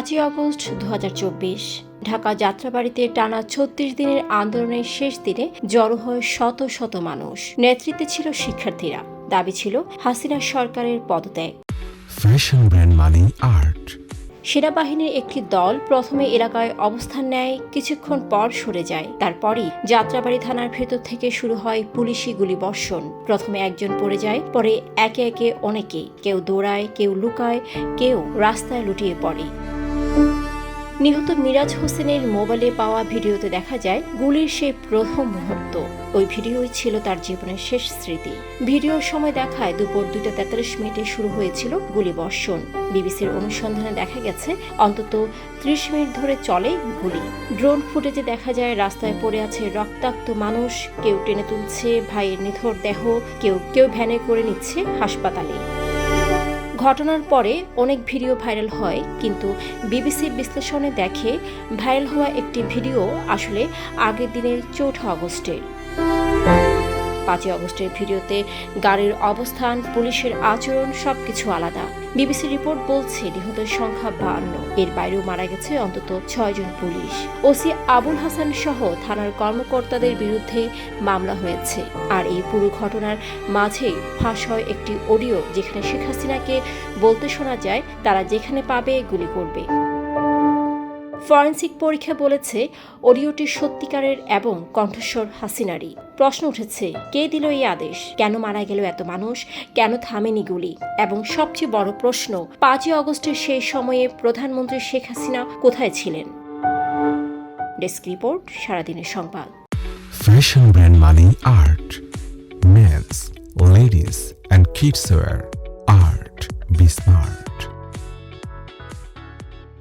পাঁচই আগস্ট দু হাজার চব্বিশ ঢাকা যাত্রাবাড়িতে টানা ছত্রিশ দিনের আন্দোলনের শেষ দিনে জড়ো হয় শত শত মানুষ। নেতৃত্বে ছিল শিক্ষার্থীরা। দাবি ছিল হাসিনা সরকারের পদত্যাগ। ফ্যাশন ব্র্যান্ড মানে আর্ট সেনাবাহিনীর একটি দল প্রথমে এলাকায় অবস্থান নেয় কিছুক্ষণ পর সরে যায়। তারপরই যাত্রাবাড়ি থানার ভেতর থেকে শুরু হয় পুলিশি গুলিবর্ষণ। প্রথমে একজন পড়ে যায় পরে একে একে অনেকে। কেউ দৌড়ায় কেউ লুকায় কেউ রাস্তায় লুটিয়ে পড়ে। নিহত মিরাজ হোসেনের মোবাইলে পাওয়া ভিডিওতে দেখা যায়, গুলির সেই প্রথম মুহূর্ত। ওই ভিডিওই ছিল তার জীবনের শেষ স্মৃতি। ভিডিওর সময় দেখায় দুপুর দুইটা তেতাল্লিশ মিনিটে শুরু হয়েছিল গুলিবর্ষণ বিবিসির অনুসন্ধানে দেখা গেছে, অন্তত ত্রিশ মিনিট ধরে চলে গুলি। ড্রোন ফুটেজে দেখা যায়, রাস্তায় পড়ে আছে রক্তাক্ত মানুষ, কেউ টেনে তুলছে ভাইয়ের নিথর দেহ, কেউ কেউ ভ্যানে করে নিচ্ছে হাসপাতালে। ঘটনার পরে অনেক ভিডিও ভাইরাল হয়, কিন্তু বিবিসির বিশ্লেষণে দেখে ভাইরাল হওয়া একটি ভিডিও আসলে আগের দিনের চৌঠা আগস্টের। পাঁচই অগস্টের ভিডিওতে গাড়ির অবস্থান, পুলিশের আচরণ, সবকিছু আলাদা। বিবিসি রিপোর্ট বলছে নিহতের সংখ্যা বাহান্ন এর বাইরেও মারা গেছে অন্তত ছয়জন পুলিশ। ওসি আবুল হাসান সহ থানার কর্মকর্তাদের বিরুদ্ধে মামলা হয়েছে। আর এই পুরো ঘটনার মাঝেই ফাঁস হয় একটি অডিও যেখানে শেখ হাসিনাকে বলতে শোনা যায়, তারা যেখানে পাবে গুলি করবে। ফরেন্সিক পরীক্ষা বলেছে অডিওটি সত্যিকারের এবং কণ্ঠস্বর হাসিনারি প্রশ্ন উঠেছে, কে দিল এই আদেশ? কেন মারা গেল এত মানুষ? কেন থামেনি গুলি? এবং সবচেয়ে বড় প্রশ্ন, পাঁচই অগস্টের সেই সময়ে প্রধানমন্ত্রী শেখ হাসিনা কোথায় ছিলেন? ডেস্ক রিপোর্ট, সারাদিনের সংবাদ। ফ্যাশন ব্র্যান্ড মানে art men's ladies and kids wear